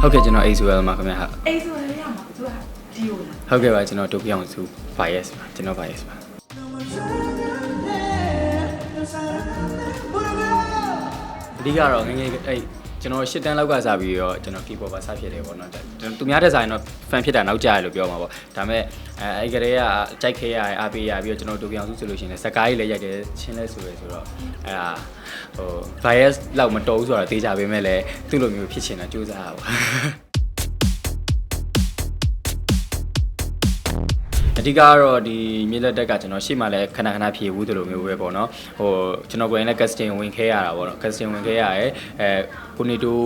ဟုတ်ကဲ့ကျွန်တော် ASUL မှာခင်ဗျာဟုတ်အေးဆိုရရမှာသူကဒီကိုလားဟုတ်ကဲ့ပါကျွန်တော်တိုပြောင်းစု bias ပါကျွန်တော် bias ပါ အဓိကတော့ငယ်ငယ်အဲ့ ကျွန်တော်ရှစ်တန်းလောက်ကစားပြီးတော့ကျွန်တော် keyboard ပါစဖြစ်တယ်ပေါ့နော်ဒါသူများတဲ့ဆိုင်တော့ fan ဖြစ်တာနောက်ကျရလို့ပြောမှာပေါ့ဒါပေမဲ့အဲအဲ့ကလေးကကြိုက်ခဲရအားပေးရပြီးတော့ကျွန်တော်တိုပြောင်းစုဆိုလို့ရှိရင်လည်းစကားကြီးလည်းရိုက်တယ်ချင်းလဲဆိုရယ်ဆိုတော့အဲ့ဒါဟို bias လောက်မတော်ဘူးဆိုတော့တေးကြပေးမဲ့လည်းသူ့လိုမျိုးဖြစ်ချင်တာစူးစမ်းရပါ ဓိကကတော့ဒီမြေလက်တက်ကကျွန်တော်ရှေ့မှာလည်းခဏခဏဖြည့်ဘူးသလိုမျိုးပဲပေါ့နော်ဟိုကျွန်တော်ကိုယ်တိုင်လည်း casting ဝင်ခဲရတာပေါ့နော် casting ဝင်ခဲရရဲအဲကိုနီတို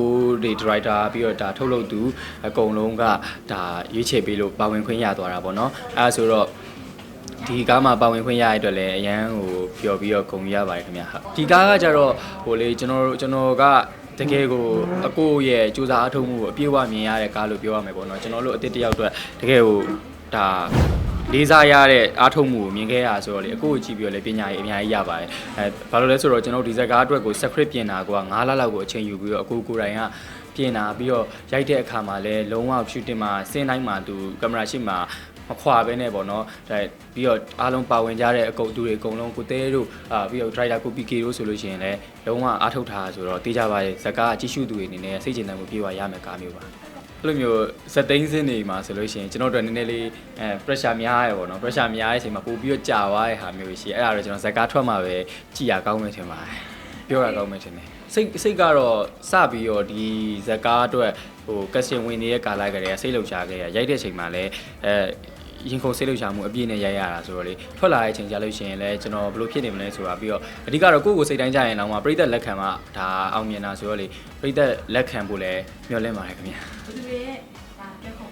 ဒီ director ပြီးတော့ဒါထုတ်လုပ်သူအကုန်လုံးကဒါရွေးချယ်ပေးလို့ပါဝင်ခွင့်ရသွားတာပေါ့နော်အဲဒါဆိုတော့ဒီကားမှာပါဝင်ခွင့်ရရတဲ့အတွက်လည်းအရန်ဟိုပျော်ပြီးတော့ဂုဏ်ယူရပါတယ်ခင်ဗျာဟုတ်ဒီကားကကြတော့ဟိုလေကျွန်တော်တို့ကျွန်တော်ကတကယ်ကိုအကိုရဲ့စူးစမ်းအထောက်မှုကိုအပြည့်အဝမြင်ရတဲ့ကားလို့ပြောရမယ်ပေါ့နော်ကျွန်တော်တို့အစ်စ်တယောက်အတွက်တကယ်ကိုဒါ လေးစားရတဲ့အားထုတ်မှုကိုမြင်ခဲ့ရဆိုတော့လေအခုကိုကြည့်ပြီးတော့လေပညာရေးအများကြီးရပါတယ်အဲဘာလို့လဲဆိုတော့ကျွန်တော်ဒီဇက်ကားအတွက်ကို script ပြင်တာက9လလောက်ကိုအချိန်ယူပြီးတော့အခုကိုယ်တိုင်ကပြင်တာပြီးတော့ရိုက်တဲ့အခါမှာလည်းလုံးဝ shooting မှာစင်းတိုင်းမှာသူကင်မရာရှိမှာမခွာပဲနဲ့ပေါ့နော်ဒါပြီးတော့အားလုံးပါဝင်ကြတဲ့အကုတ်သူတွေအကုန်လုံးကိုတဲတို့အာပြီးတော့ driver ကို PK တို့ဆိုလို့ရှိရင်လည်းလုံးဝအားထုတ်ထားဆိုတော့တေးကြပါရဲ့ဇက်ကားကြည့်ရှုသူတွေအနေနဲ့စိတ်ကျဉ်တမ်းမှုပြေဝရမယ်ကားမျိုးပါ အဲ့လိုမျိုးစက်သိန်းစင်းနေမှာဆိုလို့ရှိရင်ကျွန်တော်တို့နည်းနည်းလေးအဲ pressure များရပေါ့နော် pressure များတဲ့အချိန်မှာပို့ပြီးတော့ကြာသွားတဲ့ဟာမျိုးရှိအဲ့ဒါတော့ကျွန်တော်ဇက်ကားထွက်မှာပဲကြည်ရကောင်းမယ်ထင်ပါတယ်ပြောရကောင်းမယ်ထင်တယ်စိတ်စိတ်ကတော့စပြီးတော့ဒီဇက်ကားအတွက်ဟို casting ဝင်နေတဲ့ကာလကလေးကစိတ်လှုပ်ရှားခဲ့ရရိုက်တဲ့အချိန်မှာလည်းအဲ ရင်ခုန်စိတ်လှုပ်ရှားမှုအပြည့်နဲ့ရိုက်ရတာဆိုတော့လေထွက်လာတဲ့အချိန်ကြလို့ရှိရင်လည်းကျွန်တော်ဘယ်လိုဖြစ်နေမလဲဆိုတာပြီးတော့အဓိကတော့ကိုယ့်ကိုယ်စိတ်တိုင်းကြရင်တော့မှပြိသက်လက်ခံမှဒါအောင်မြင်တာဆိုတော့လေပြိသက်လက်ခံဖို့လည်းမျှော်လင့်ပါတယ်ခင်ဗျာဘယ်သူရဲ့ဒါတက်ခုံပြီးတော့အဲ့ဒီတိုင်း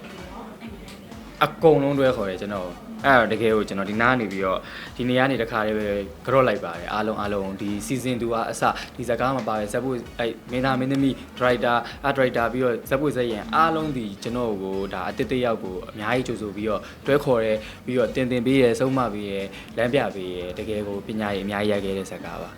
အကုန်လုံးတွဲခေါ်တယ်ကျွန်တော်အဲ့တော့တကယ်ကိုကျွန်တော်ဒီနားနေပြီးတော့ဒီနေရာနေတခါလေးပဲကြော့လိုက်ပါတယ်အားလုံးအားလုံးဒီ season 2ကအစဒီဇာကားမှာပါတယ်ဇက်ပွေအဲ့မင်းသားမင်းသမီး director art director ပြီးတော့ဇက်ပွေဇက်ရန်အားလုံးဒီကျွန်တော်ကိုဒါအတစ်တစ်ယောက်ကိုအများကြီးကြိုဆိုပြီးတော့တွဲခေါ်တယ်ပြီးတော့တင်တင်ပေးရဆုံးမပေးရလမ်းပြပေးရတကယ်ကိုပညာရေးအများကြီးရခဲ့တဲ့ဇာကားပါ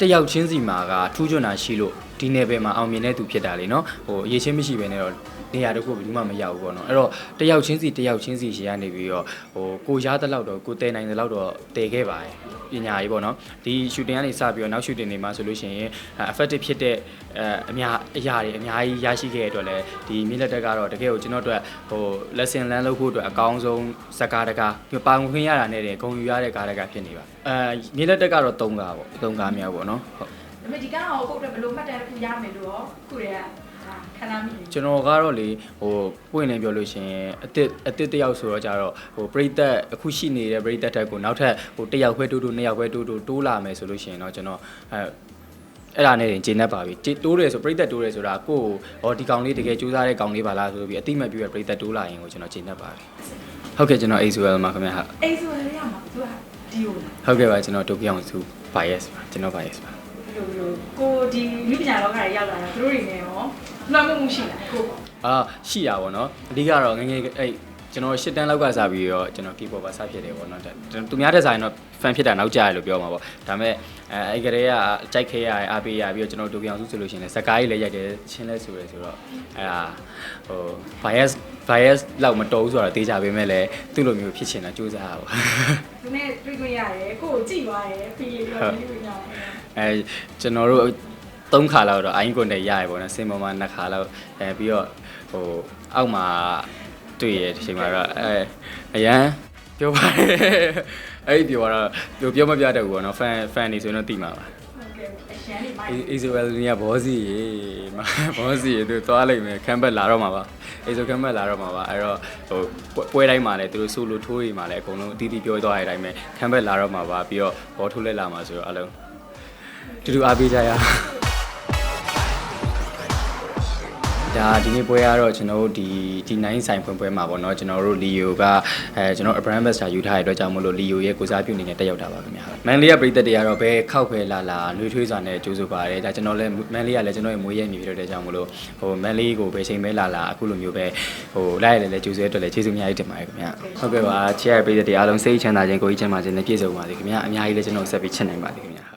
တယောက်ချင်းစီမှာကထူးချွန်တာရှိလို့ဒီနယ်ပယ်မှာအောင်မြင်တဲ့သူဖြစ်တာလေနော်ဟိုအရေးချင်းမရှိဘဲနဲ့တော့နေရာတစ်ခုဘယ်သူမှမရောက်ဘူးပေါ့နော်အဲ့တော့တယောက်ချင်းစီတယောက်ချင်းစီရှည်ကနေပြီးတော့ဟိုကိုရားတဲ့လောက်တော့ကိုတဲနိုင်တဲ့လောက်တော့တည်ခဲ့ပါတယ်ပညာရေးပေါ့နော်ဒီ shooting ကနေစပြီးတော့နောက် shooting တွေမှာဆိုလို့ရှိရင် effective ဖြစ်တဲ့အအများအရာတွေအများကြီးရရှိခဲ့တဲ့အတွက်လည်းဒီမြေလက်တက်ကတော့တကယ်ကိုကျွန်တော်တို့ဟို lesson learn လုပ်ဖို့အတွက်အကောင်းဆုံးစကားတကားပြီးပါဝင်ခွင့်ရတာနဲ့တည်းဂုံယူရတဲ့ကားတကားဖြစ်နေပါအဲမြေလက်တက်ကတော့3ကားပေါ့3ကားမြောက်ပေါ့နော်ဟုတ် ဒါပေမဲ့ဒီကတော့ကိုယ့်အတွက်ဘယ်လိုမှတ်တမ်းတစ်ခုရမယ်လို့ရောခုတည်းကဒါခဏမိနေကျွန်တော်ကတော့လေဟိုပွင့်လင်းပြောလို့ရှိရင်အတစ်အတစ်တစ်ယောက်ဆိုတော့ကြတော့ဟိုပရိသတ်အခုရှိနေတဲ့ပရိသတ်တက်ကိုနောက်ထပ်ဟိုတစ်ယောက်ပဲတိုးတိုးနှစ်ယောက်ပဲတိုးတိုးတိုးလာမယ်ဆိုလို့ရှိရင်တော့ကျွန်တော်အဲအဲ့ဒါနဲ့ဂျင်းနေပါပြီတိုးတယ်ဆိုပရိသတ်တိုးတယ်ဆိုတာကိုယ့်ဟောဒီကောင်လေးတကယ်စူးစမ်းတဲ့ကောင်လေးပါလားဆိုပြီးအတိမတ်ပြည့်ပရိသတ်တိုးလာရင်ကိုကျွန်တော်ဂျင်းနေပါပြီဟုတ်ကဲ့ကျွန်တော် ASUL မှာခင်ဗျာဟုတ်အေးဆိုရရမှာသူကဒီကိုလားဟုတ်ကဲ့ပါကျွန်တော်တိုပြောင်းစု bias ပါကျွန်တော် bias ပါဒီ လိုလိုကိုဒီလူပညာလောကတွေရောက်လာတာသူတို့တွေနဲ့ရောလွှမ်းမိုးမှုရှိလားကိုပေါ့အာရှိရပါတော့အဓိကတော့ငယ်ငယ်အဲ့ ကျွန်တော်ရှစ်တန်းလောက်ကစားပြီးတော့ကျွန်တော် keyboard ပါစဖြစ်တယ်ပေါ့နော်ဒါသူများတဲ့ဆိုင်တော့ fan ဖြစ်တာနောက်ကျရလို့ပြောမှာပေါ့ဒါပေမဲ့အဲအဲ့ကလေးကကြိုက်ခဲရအားပေးရပြီးတော့ကျွန်တော်ဒုပြောင်စုဆိုလို့ရှိရင်လည်းစကားကြီးလည်းရိုက်တယ်ချင်းလဲဆိုရယ်ဆိုတော့အဲ့ဒါဟို bias bias လောက်မတော်ဘူးဆိုတော့တေးကြပေးမဲ့လည်းသူ့လိုမျိုးဖြစ်ချင်တာစူးစမ်းရပါသူနဲ့တွေ့ခွင့်ရတယ်ကိုကိုကြည့်သွားတယ်ဖီးပြီးတော့ဒီလိုညာတယ်အဲကျွန်တော်တို့သုံးခါလောက်တော့အိုင်းကွန်နဲ့ရရပေါ့နော်စင်ပေါ်မှာနှစ်ခါလောက်အဲပြီးတော့ဟိုအောက်မှာ တွေ့ရတဲ့ချိန်မှာတော့အဲအရန်ပြောပါတယ်အဲ့ဒီပြောတော့ပြောပြောမပြတတ်ဘူးပေါ့နော် fan fan နေဆိုရင်တော့တိမှာပါဟုတ်ကဲ့အရှမ်းလေးမိုက်အေဇိုဝဲလ်နီကဘောစီရေမဘောစီရေသူသွားလိုက်မယ်ခမ်းဘက်လာတော့မှာပါအေဇိုခမ်းဘက်လာတော့မှာပါအဲ့တော့ဟိုပွဲပွဲတိုင်းမှာလည်းသူတို့ဆိုလိုထိုးရီမှာလည်းအကုန်လုံးအတီးတီးပြောသွားတဲ့အတိုင်းပဲခမ်းဘက်လာတော့မှာပါပြီးတော့ဘောထိုးလဲလာမှာဆိုတော့အလုံးတူတူအားပေးကြရအောင် ဒါဒီနေ့ပွဲကတော့ကျွန်တော်တို့ဒီဒီ9ဆိုင်ဖွင့်ပွဲမှာပေါ့နော်ကျွန်တော်တို့လီယိုကအဲကျွန်တော် brand ambassador ယူထားတဲ့အတွက်ကြောင့်မလို့လီယိုရဲ့ကိုစားပြုအနေနဲ့တက်ရောက်တာပါခင်ဗျာမန်လေးကပြည်သက်တွေကတော့ဘယ်ခောက်ဖဲလာလာနှွေးထွေးစွာနဲ့ကြိုးဆိုပါတယ်ဒါကျွန်တော်လည်းမန်လေးကလည်းကျွန်တော်ရဲ့မွေးရဲ့မြေဖြစ်တဲ့ကြောင့်မလို့ဟိုမန်လေးကိုဘယ်ချိန်ပဲလာလာအခုလိုမျိုးပဲဟိုလိုက်ရလေလေကြိုးဆိုရတဲ့အတွက်လည်းကျေးဇူးအများကြီးတင်ပါတယ်ခင်ဗျာဟုတ်ကဲ့ပါချစ်ရပြည်သက်တွေအားလုံးစိတ်ချမ်းသာခြင်းကိုယ်ကြီးချမ်းသာခြင်းနဲ့ပြည့်စုံပါစေခင်ဗျာအများကြီးလည်းကျွန်တော်ဆက်ပြီးချစ်နိုင်ပါစေခင်ဗျာ